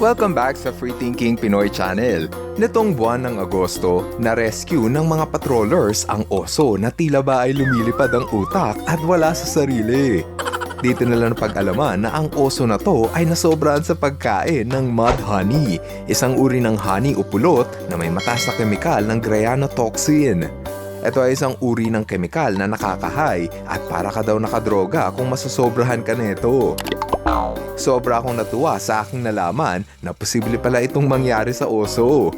Welcome back sa Free Thinking Pinoy Channel. Nitong buwan ng Agosto, na-rescue ng mga patrollers ang oso na tila ba ay lumilipad ang utak at wala sa sarili. Dito nila napag-alaman na ang oso na to ay nasobrahan sa pagkain ng mud honey, isang uri ng honey o pulot na may mataas na kemikal ng granotoxin. Ito ay isang uri ng kemikal na nakakahay at para ka daw nakadroga kung masasobrahan ka nito. Sobra akong natuwa sa aking nalaman na posible pala itong mangyari sa oso.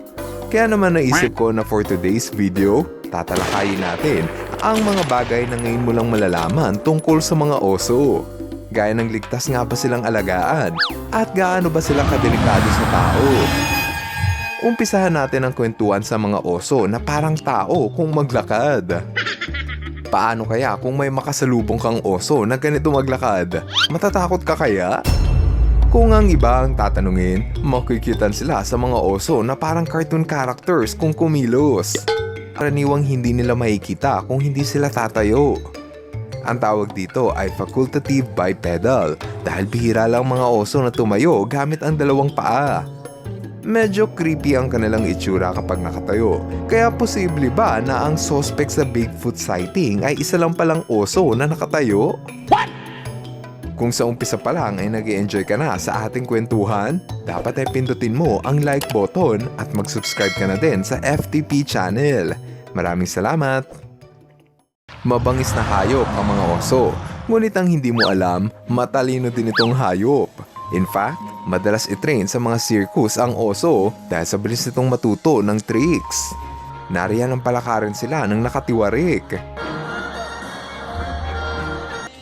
Kaya naman naisip ko na for today's video, tatalakayin natin ang mga bagay na ngayon mo lang malalaman tungkol sa mga oso. Gaya ng ligtas nga ba silang alagaan at gaano ba sila kadelikado sa tao. Umpisahan natin ang kwentuhan sa mga oso na parang tao kung maglakad. Paano kaya kung may makasalubong kang oso na ganito maglakad? Matatakot ka kaya? Kung ang iba ang tatanungin, makikitan sila sa mga oso na parang cartoon characters kung kumilos. Karaniwang hindi nila makikita kung hindi sila tatayo. Ang tawag dito ay facultative bipedal dahil bihira lang mga oso na tumayo gamit ang dalawang paa. Medyo creepy ang kanilang itsura kapag nakatayo. Kaya posible ba na ang suspect sa Bigfoot sighting ay isa lang palang oso na nakatayo? Kung sa umpisa pa lang ay nag enjoy ka na sa ating kwentuhan, dapat ay pindutin mo ang like button at mag-subscribe ka na din sa FTP channel. Maraming salamat! Mabangis na hayop ang mga oso, ngunit ang hindi mo alam, matalino din itong hayop. In fact, madalas itrain sa mga circus ang oso dahil sa bilis nitong matuto ng tricks. Nariyan ang palakarin sila ng nakatiwarik.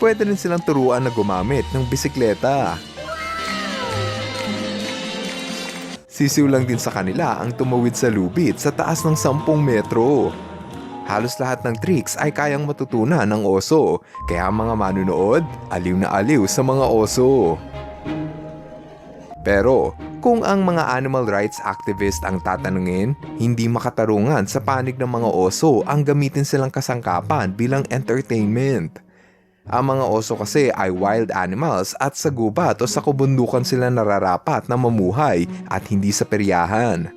Pwede rin silang turuan na gumamit ng bisikleta. Sisiw lang din sa kanila ang tumawid sa lubid sa taas ng 10 metro. Halos lahat ng tricks ay kayang matutunan ng oso, kaya mga manunood, aliw na aliw sa mga oso. Pero, kung ang mga animal rights activist ang tatanungin, hindi makatarungan sa panig ng mga oso ang gamitin silang kasangkapan bilang entertainment. Ang mga oso kasi ay wild animals at sa gubat o sa kabundukan sila nararapat na mamuhay at hindi sa peryahan.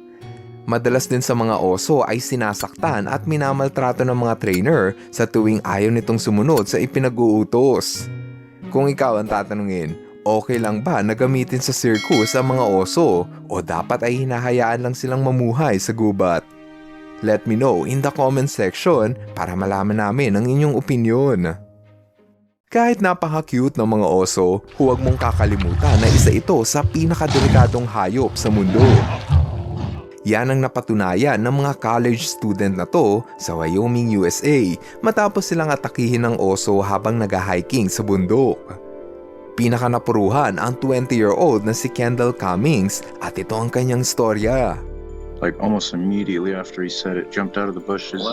Madalas din sa mga oso ay sinasaktan at minamaltrato ng mga trainer sa tuwing ayaw nitong sumunod sa ipinag-uutos. Kung ikaw ang tatanungin, okay lang ba na gamitin sa circus ang mga oso o dapat ay hinahayaan lang silang mamuhay sa gubat? Let me know in the comment section para malaman namin ang inyong opinion. Kahit napaka-cute ng mga oso, huwag mong kakalimutan na isa ito sa pinakadelikadong hayop sa mundo. Yan ang napatunayan ng mga college student na to sa Wyoming, USA matapos silang atakihin ng oso habang nag-hiking sa bundok. Pinakanapuruhan ang 20-year-old na si Kendall Cummings at ito ang kanyang storya. like almost immediately after he said it, jumped out of the bushes,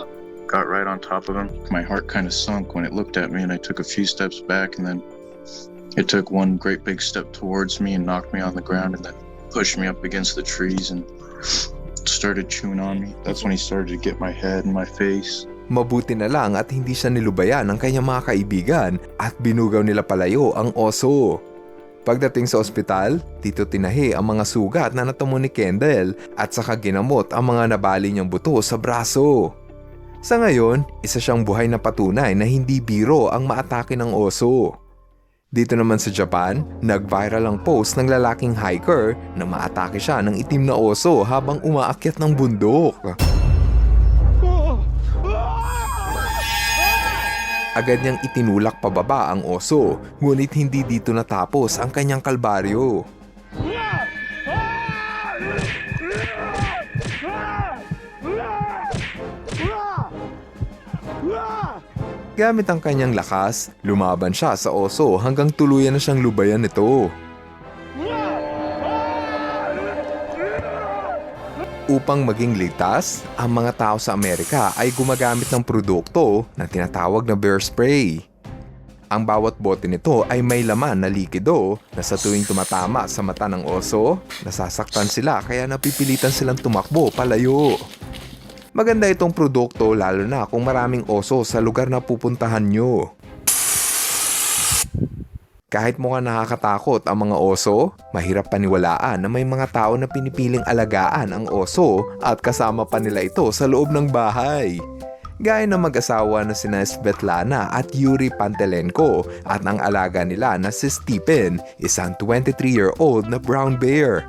got right on top of him. My heart kind of sunk when it looked at me, and I took a few steps back, and then it took one great big step towards me and knocked me on the ground, and then pushed me up against the trees and started chewing on me. That's when he started to get my head and my face. Mabuti na lang at hindi siya nilubayan ng kanyang mga kaibigan at binugaw nila palayo ang oso. Pagdating sa ospital, dito tinahi ang mga sugat na natamo ni Kendall at saka ginamot ang mga nabali niyang buto sa braso. Sa ngayon, isa siyang buhay na patunay na hindi biro ang maatake ng oso. Dito naman sa Japan, nag-viral ang post ng lalaking hiker na maatake siya ng itim na oso habang umaakyat ng bundok. Agad niyang itinulak pababa ang oso, ngunit hindi dito natapos ang kanyang kalbaryo. Gamit ang kanyang lakas, lumaban siya sa oso hanggang tuluyan na siyang lubayan nito. Upang maging ligtas, ang mga tao sa Amerika ay gumagamit ng produkto na tinatawag na bear spray. Ang bawat bote nito ay may laman na likido na sa tuwing tumatama sa mata ng oso, nasasaktan sila kaya napipilitan silang tumakbo palayo. Maganda itong produkto lalo na kung maraming oso sa lugar na pupuntahan nyo. Kahit mukhang nakakatakot ang mga oso, mahirap paniwalaan na may mga tao na pinipiling alagaan ang oso at kasama pa nila ito sa loob ng bahay. Gaya ng mag-asawa na sina Svetlana at Yuri Pantelenko at ang alaga nila na si Stephen, isang 23-year-old na brown bear.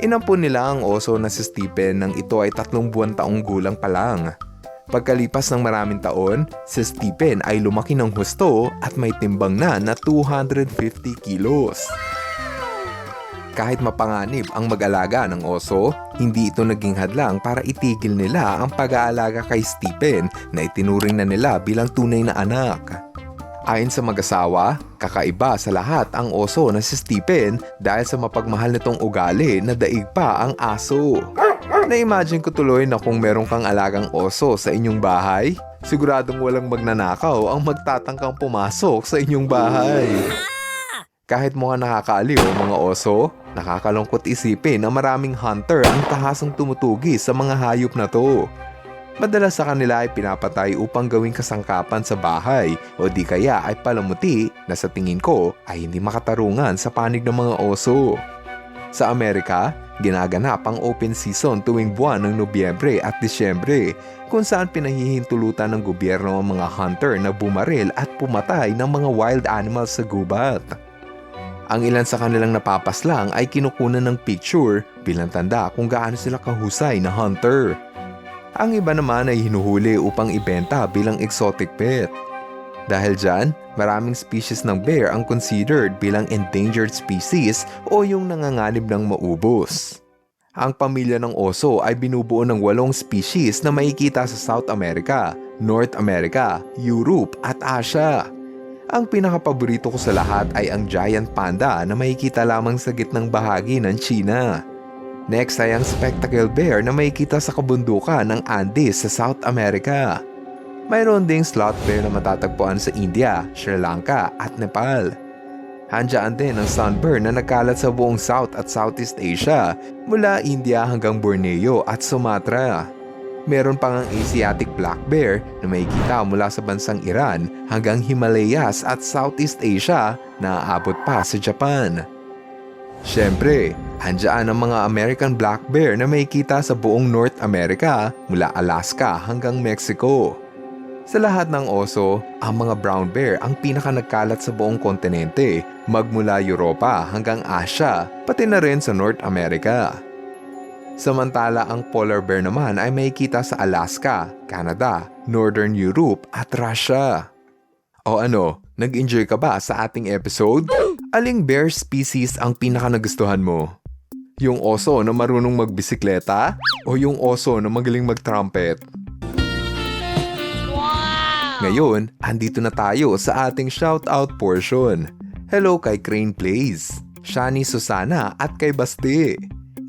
Inampun nila ang oso na si Stephen nang ito ay tatlong buwan taong gulang pa lang. Pagkalipas ng maraming taon, si Stephen ay lumaki ng husto at may timbang na na 250 kilos. Kahit mapanganib ang mag-alaga ng oso, hindi ito naging hadlang para itigil nila ang pag-aalaga kay Stephen na itinuring na nila bilang tunay na anak. Ayon sa mag-asawa, kakaiba sa lahat ang oso na si Stephen dahil sa mapagmahal nitong ugali na daig pa ang aso. Na-imagine ko tuloy na kung meron kang alagang oso sa inyong bahay, siguradong walang magnanakaw ang magtatangkang pumasok sa inyong bahay. Kahit mga nakakaaliw mga oso, nakakalungkot isipin na maraming hunter ang tahasang tumutugi sa mga hayop na to. Madalas sa kanila ay pinapatay upang gawing kasangkapan sa bahay o di kaya ay palamuti na sa tingin ko ay hindi makatarungan sa panig ng mga oso. Sa Amerika, ginaganap ang open season tuwing buwan ng Nobyembre at Disyembre kung saan pinahihintulutan ng gobyerno ang mga hunter na bumaril at pumatay ng mga wild animals sa gubat. Ang ilan sa kanilang napapaslang ay kinukunan ng picture bilang tanda kung gaano sila kahusay na hunter. Ang iba naman ay hinuhuli upang ibenta bilang exotic pet. Dahil dyan, maraming species ng bear ang considered bilang endangered species o yung nanganganib ng maubos. Ang pamilya ng oso ay binubuo ng walong species na makikita sa South America, North America, Europe at Asia. Ang pinakapaborito ko sa lahat ay ang giant panda na makikita lamang sa gitnang bahagi ng China. Next ay ang spectacle bear na makikita sa kabundukan ng Andes sa South America. Mayroon ding sloth bear na matatagpuan sa India, Sri Lanka at Nepal. Handiyaan din ang sunburn na nagkalat sa buong South at Southeast Asia mula India hanggang Borneo at Sumatra. Meron pang ang Asiatic black bear na makikita mula sa bansang Iran hanggang Himalayas at Southeast Asia na aabot pa sa Japan. Siyempre, handiyaan ang mga American black bear na makikita sa buong North America mula Alaska hanggang Mexico. Sa lahat ng oso, ang mga brown bear ang pinaka nagkalat sa buong kontinente, magmula Europa hanggang Asia, pati na rin sa North America. Samantala ang polar bear naman ay makikita sa Alaska, Canada, Northern Europe at Russia. O ano, nag-enjoy ka ba sa ating episode? Aling bear species ang pinaka nagustuhan mo? Yung oso na marunong magbisikleta? O yung oso na magaling mag-trumpet? Ngayon, andito na tayo sa ating shoutout portion. Hello kay Crane Plays, Shani Susana at kay Basti,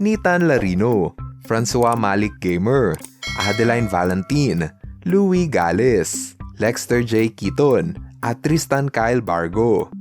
Nitan Larino, Francois Malik Gamer, Adeline Valentin, Louis Gales, Lexter J. Kiton, at Tristan Kyle Bargo.